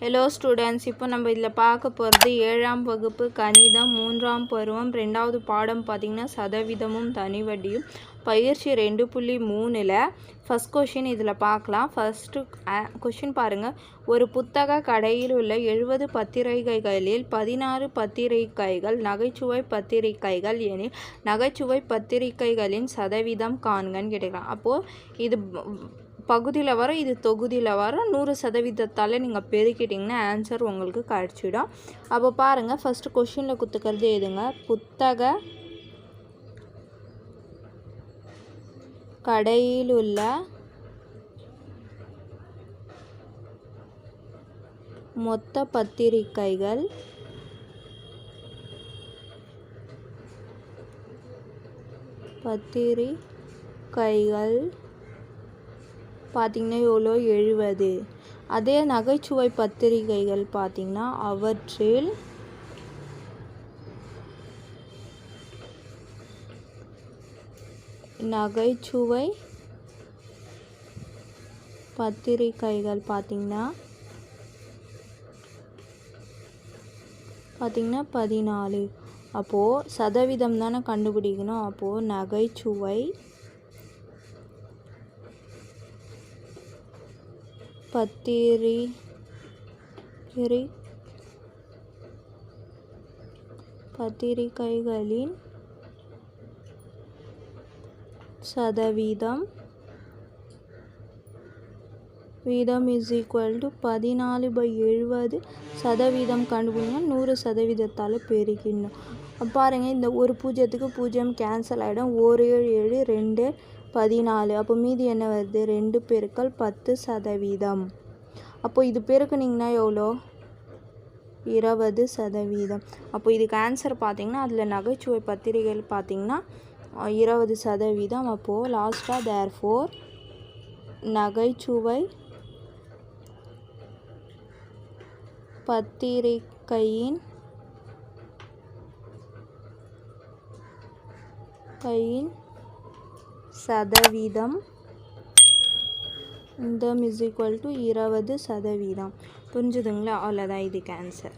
Hello students இப்போ நம்ம இதில் பார்க்க போகிறது ஏழாம் வகுப்பு கணிதம் மூன்றாம் பருவம் ரெண்டாவது பாடம் பார்த்திங்கன்னா சதவீதமும் தனிவட்டியும் பயிற்சி ரெண்டு புள்ளி மூணில் ஃபஸ்ட் கொஷின் இதில் பார்க்கலாம். ஃபஸ்ட்டு கொஷின் பாருங்கள் ஒரு புத்தக கடையில் உள்ள எழுபது பத்திரிகைகளில் பதினாறு பத்திரிகைகள் நகைச்சுவை பத்திரிகைகள் எனில் நகைச்சுவை பத்திரிகைகளின் சதவீதம் காண்கன்னு கேட்டுக்கலாம். அப்போது இது பகுதியில் வர இது தொகுதியில் வர நூறு சதவீதத்தால் நீங்கள் பெருக்கிட்டிங்கன்னா ஆன்சர் உங்களுக்கு கிடச்சிடும். அப்போ பாருங்கள் ஃபஸ்ட்டு கொஷினில் கொடுத்துக்கிறது எதுங்க? புத்தக கடையில் உள்ள மொத்த பத்திரிகைகள் பத்திரிகைகள் பார்த்திங்கன்னா எவ்வளோ? எழுபது. அதே நகைச்சுவை பத்திரிகைகள் பார்த்திங்கன்னா அவற்றில் நகைச்சுவை பத்திரிகைகள் பார்த்திங்கன்னா பார்த்திங்கன்னா பதினாலு. அப்போது சதவீதம் தானே கண்டுபிடிக்கணும். அப்போது நகைச்சுவை பத்திரி பத்திரிகைகளின் சதவீதம் வீதம் இஸ் ஈக்குவல் டு பதினாலு பை எழுபது சதவீதம் கண்டுபிடிங்க. நூறு சதவீதத்தால் பெருக்கிடணும் பாருங்கள் இந்த ஒரு பூஜ்ஜியத்துக்கு பூஜ்ஜியம் கேன்சல் ஆகிடும் ஒரு ஏழு ஏழு ரெண்டு பதினாலு. அப்போ மீதி என்ன வருது? ரெண்டு பெருக்கள் பத்து சதவீதம். அப்போ இது பெருக்குனிங்கன்னா எவ்வளோ? இருபது சதவீதம். அப்போ இதுக்கு ஆன்சர் பார்த்தீங்கன்னா அதில் நகைச்சுவை பத்திரிகைகள் பார்த்திங்கன்னா இருபது சதவீதம். அப்போது லாஸ்ட்டாக தேர் ஃபோர் நகைச்சுவை பத்திரிகையின் கையின் சதவீதம். இந்த இஸ் ஈக்குவல் டு இருபது சதவீதம். புரிஞ்சுதுங்களா? அவ்வளோதான் இதுக்கு ஆன்சர்